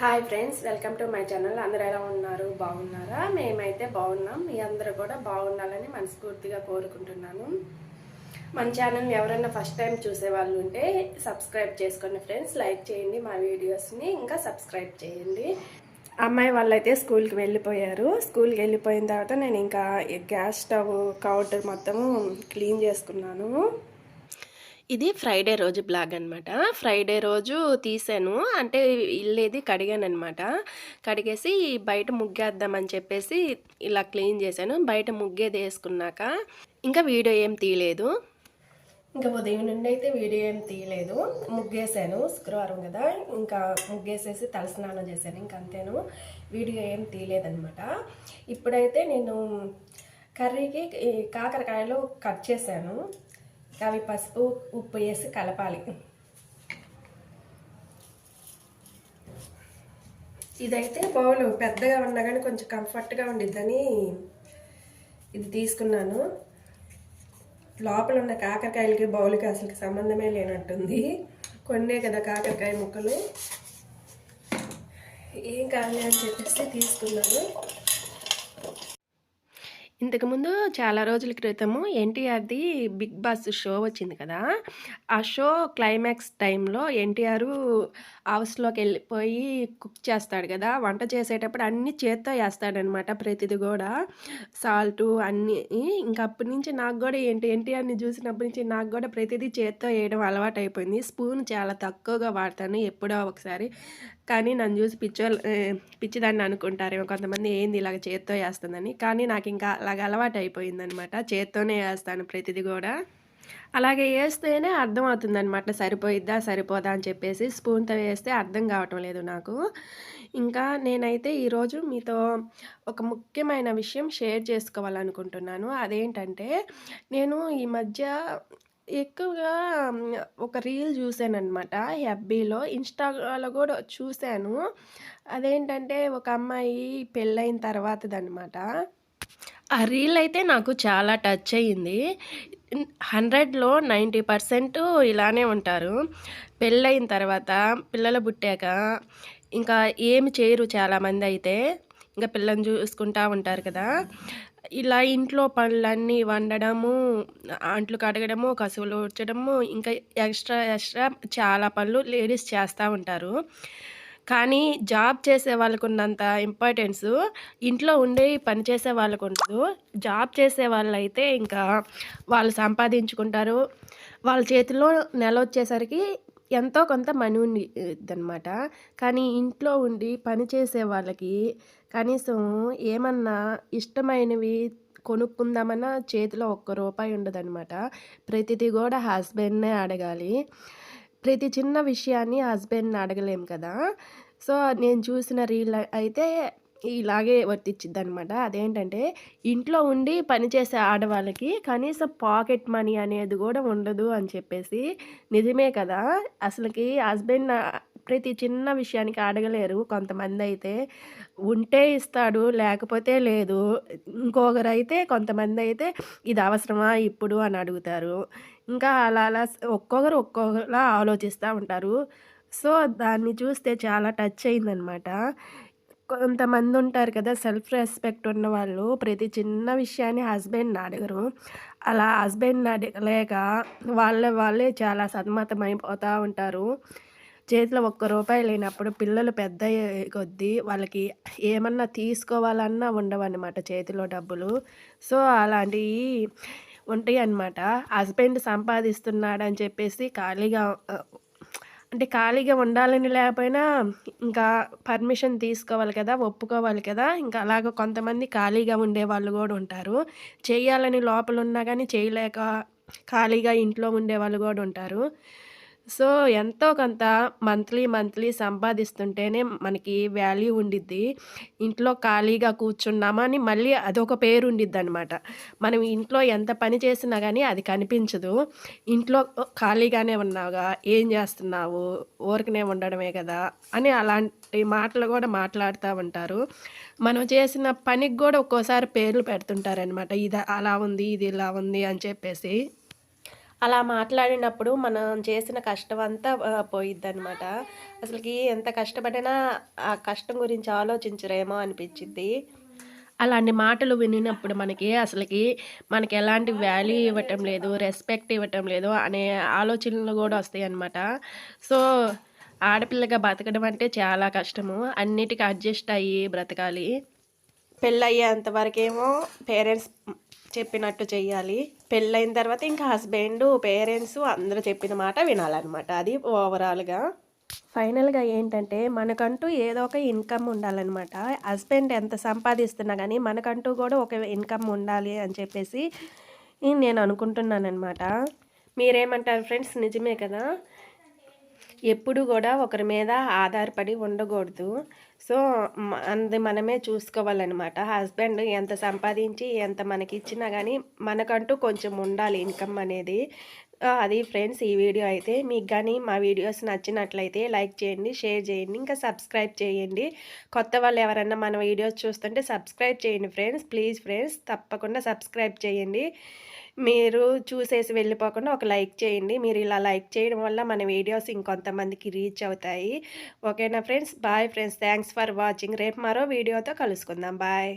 Hi friends welcome to my channel అందరూ ఎలా ఉన్నారు? బాగున్నారా? మేమైతే బాగున్నాం. మీ అందరూ కూడా బాగుండాలని మనస్ఫూర్తిగా కోరుకుంటున్నాను. మన ఛానల్ ఎవరైనా ఫస్ట్ టైం చూసే వాళ్ళు ఉంటే సబ్స్క్రైబ్ చేసుకోండి ఫ్రెండ్స్ లైక్ చేయండి మా వీడియోస్ని ఇంకా సబ్స్క్రైబ్ చేయండి. అమ్మాయి వాళ్ళైతే స్కూల్కి వెళ్ళిపోయారు. స్కూల్కి వెళ్ళిపోయిన తర్వాత నేను ఇంకా గ్యాస్ స్టవ్ కౌంటర్ మొత్తము క్లీన్ చేసుకున్నాను. ఇది ఫ్రైడే రోజు బ్లాగ్ అనమాట ఫ్రైడే రోజు తీసాను. అంటే ఇల్లేది కడిగాను అనమాట కడిగేసి బయట ముగ్గేద్దామని చెప్పేసి ఇలా క్లీన్ చేశాను. బయట ముగ్గేది వేసుకున్నాక ఇంకా వీడియో ఏం తీయలేదు. ఇంకా ఉదయం నుండి అయితే వీడియో ఏం తీయలేదు. ముగ్గేసాను శుక్రవారం కదా. ఇంకా ముగ్గేసేసి తలస్నానం చేశాను. ఇంకా అంతేను. వీడియో ఏం తీయలేదనమాట ఇప్పుడైతే నేను కర్రీకి ఈ కాకరకాయలు కట్ చేశాను. అవి పసుపు ఉప్పు వేసి కలపాలి. ఇదైతే బౌల్ పెద్దగా ఉన్నా కానీ కొంచెం కంఫర్ట్గా ఉండిద్దని ఇది తీసుకున్నాను. లోపల ఉన్న కాకరకాయలకి బౌల్కి అసలు సంబంధమే లేనట్టుంది. కొన్నే కదా కాకరకాయ ముక్కలు. ఏం కావాలి అని చెప్పేసి తీసుకున్నాను. ఇంతకుముందు చాలా రోజుల క్రితము ఎన్టీఆర్ది బిగ్ బాస్ షో వచ్చింది కదా ఆ షో క్లైమాక్స్ టైంలో ఎన్టీఆర్ హౌస్లోకి వెళ్ళిపోయి కుక్ చేస్తాడు కదా వంట చేసేటప్పుడు అన్ని చేత్తో వేస్తాడనమాట ప్రతిది కూడా. సాల్ట్ అన్నీ ఇంకా అప్పటి నుంచి నాకు కూడా ఏంటి ఎన్టీఆర్ని చూసినప్పటి నుంచి నాకు కూడా ప్రతిదీ చేత్తో వేయడం అలవాటు అయిపోయింది స్పూన్ చాలా తక్కువగా వాడతాను ఎప్పుడో ఒకసారి. కానీ నన్ను చూసి పిచ్చో పిచ్చిదాన్ని అనుకుంటారేమో. కొంతమంది ఏంది ఇలాగ చేత్తో వేస్తుందని కానీ నాకు ఇంకా అలాగ అలవాటు అయిపోయిందనమాట. చేత్తోనే వేస్తాను ప్రతిదీ కూడా. అలాగే వేస్తేనే అర్థం సరిపోయిద్దా సరిపోదా అని చెప్పేసి స్పూన్తో వేస్తే అర్థం కావటం లేదు నాకు. ఇంకా నేనైతే ఈరోజు మీతో ఒక ముఖ్యమైన విషయం షేర్ చేసుకోవాలనుకుంటున్నాను. అదేంటంటే నేను ఈ మధ్య ఎక్కువగా ఒక రీల్ చూసాననమాట ఎఫ్బీలో ఇన్స్టాలో కూడా చూశాను అదేంటంటే ఒక అమ్మాయి పెళ్ళైన తర్వాతదనమాట ఆ రీల్ అయితే నాకు చాలా టచ్ అయ్యింది హండ్రెడ్లో నైంటీ పర్సెంట్ ఇలానే ఉంటారు. పెళ్ళైన తర్వాత పిల్లలు పుట్టాక ఇంకా ఏమి చేయరు చాలామంది అయితే ఇంకా పిల్లల్ని చూసుకుంటా ఉంటారు కదా. ఇలా ఇంట్లో పనులన్నీ వండడము అంట్లు కడగడము కసువులు ఊడ్చడము ఇంకా ఎక్స్ట్రా ఎక్స్ట్రా చాలా పనులు లేడీస్ చేస్తూ ఉంటారు. కానీ జాబ్ చేసే వాళ్ళకు ఉన్నంత ఇంపార్టెన్స్ ఇంట్లో ఉండే పని చేసే వాళ్ళకు ఉండదు. జాబ్ చేసే వాళ్ళు అయితే ఇంకా వాళ్ళు సంపాదించుకుంటారు. వాళ్ళ చేతిలో నెల వచ్చేసరికి ఎంతో కొంత మనీ ఉండిద్దనమాట కానీ ఇంట్లో ఉండి పని చేసే వాళ్ళకి కనీసం ఏమన్నా ఇష్టమైనవి కొనుక్కుందామన్నా చేతిలో ఒక్క రూపాయి ఉండదన్నమాట. ప్రతిదీ కూడా హస్బెండ్నే అడగాలి. ప్రతి చిన్న విషయాన్ని హస్బెండ్ని అడగలేం కదా. సో నేను చూసిన రీల్ అయితే ఇలాగే వర్తిచ్చిద్ది అనమాట అదేంటంటే ఇంట్లో ఉండి పనిచేసే ఆడవాళ్ళకి కనీసం పాకెట్ మనీ అనేది కూడా ఉండదు అని చెప్పేసి నిజమే కదా. అసలుకి హస్బెండ్ ప్రతి చిన్న విషయానికి అడగలేరు కొంతమంది అయితే ఉంటే ఇస్తాడు లేకపోతే లేదు. ఇంకొకరు అయితే కొంతమంది అయితే ఇది అవసరమా ఇప్పుడు అని అడుగుతారు. ఇంకా అలా అలా ఒక్కొక్కరు ఒక్కొక్కలా ఆలోచిస్తూ ఉంటారు. సో దాన్ని చూస్తే చాలా టచ్ అయిందనమాట కొంతమంది ఉంటారు కదా సెల్ఫ్ రెస్పెక్ట్ ఉన్న వాళ్ళు ప్రతి చిన్న విషయాన్ని హస్బెండ్ని అడగరు. అలా హస్బెండ్ని అడగలేక వాళ్ళ వాళ్ళే చాలా సతమతం అయిపోతూ ఉంటారు. చేతిలో ఒక్క రూపాయి లేనప్పుడు పిల్లలు పెద్ద కొద్దీ వాళ్ళకి ఏమన్నా తీసుకోవాలన్నా ఉండవన్నమాట చేతిలో డబ్బులు. సో అలాంటివి ఉంటాయి అన్నమాట హస్బెండ్ సంపాదిస్తున్నాడని చెప్పేసి ఖాళీగా అంటే ఖాళీగా ఉండాలని లేకపోయినా ఇంకా పర్మిషన్ తీసుకోవాలి కదా ఒప్పుకోవాలి కదా ఇంకా అలాగ కొంతమంది ఖాళీగా ఉండే వాళ్ళు కూడా ఉంటారు. చేయాలని లోపల ఉన్నా కానీ చేయలేక ఖాళీగా ఇంట్లో ఉండే వాళ్ళు కూడా ఉంటారు. సో ఎంతో కొంత మంత్లీ మంత్లీ సంపాదిస్తుంటేనే మనకి వాల్యూ ఉండిద్ది. ఇంట్లో ఖాళీగా కూర్చున్నామని మళ్ళీ అదొక పేరు ఉండిద్ది అనమాట మనం ఇంట్లో ఎంత పని చేసినా కానీ అది కనిపించదు. ఇంట్లో ఖాళీగానే ఉన్నావుగా ఏం చేస్తున్నావు? ఊరికనే ఉండడమే కదా అని అలాంటి మాటలు కూడా మాట్లాడుతూ ఉంటారు. మనం చేసిన పనికి కూడా ఒక్కోసారి పేర్లు పెడుతుంటారనమాట ఇది అలా ఉంది ఇది ఇలా ఉంది అని చెప్పేసి. అలా మాట్లాడినప్పుడు మనం చేసిన కష్టం అంతా పోయిద్ది అనమాట అసలుకి ఎంత కష్టపడినా ఆ కష్టం గురించి ఆలోచించరేమో అనిపిచ్చిద్ది. అలాంటి మాటలు వినినప్పుడు మనకి అసలుకి మనకి ఎలాంటి వాల్యూ ఇవ్వటం లేదు, రెస్పెక్ట్ ఇవ్వటం లేదు అనే ఆలోచనలు కూడా వస్తాయి అన్నమాట సో, ఆడపిల్లగా బతకడం అంటే చాలా కష్టము. అన్నిటికీ అడ్జస్ట్ అయ్యి బ్రతకాలి. పెళ్ళయ్యేంత వరకేమో పేరెంట్స్ చెప్పినట్టు చెయ్యాలి. పెళ్ళైన తర్వాత ఇంకా హస్బెండు, పేరెంట్స్ అందరూ చెప్పిన మాట వినాలనమాట. అది ఓవరాల్‌గా. ఫైనల్‌గా ఏంటంటే మనకంటూ ఏదో ఒక ఇన్‌కమ్ ఉండాలన్నమాట హస్బెండ్ ఎంత సంపాదిస్తున్నా కానీ మనకంటూ కూడా ఒక ఇన్‌కమ్ ఉండాలి అని చెప్పేసి నేను అనుకుంటున్నాననమాట. మీరేమంటారు ఫ్రెండ్స్? నిజమే కదా! ఎప్పుడు కూడా ఒకరి మీద ఆధారపడి ఉండకూడదు సో, అంది మనమే చూసుకోవాలనమాట. హస్బెండ్ ఎంత సంపాదించి, ఎంత మనకి ఇచ్చినా కానీ మనకంటూ కొంచెం ఉండాలి ఇన్‌కమ్ అనేది. అది ఫ్రెండ్స్ ఈ వీడియో అయితే. మీకు కానీ మా వీడియోస్ నచ్చినట్లయితే లైక్ చేయండి, షేర్ చేయండి, ఇంకా సబ్స్క్రైబ్ చేయండి. కొత్త వాళ్ళు ఎవరన్నా మన వీడియోస్ చూస్తుంటే సబ్స్క్రైబ్ చేయండి ఫ్రెండ్స్. ప్లీజ్ ఫ్రెండ్స్ తప్పకుండా సబ్స్క్రైబ్ చేయండి. మీరు చూసేసి వెళ్ళిపోకుండా ఒక లైక్ చేయండి. మీరు ఇలా లైక్ చేయడం వల్ల మన వీడియోస్ ఇంకొంతమందికి రీచ్ అవుతాయి. ఓకేనా friends? Bye friends. Thanks for watching. రేపు మరో వీడియోతో కలుసుకుందాం. బాయ్.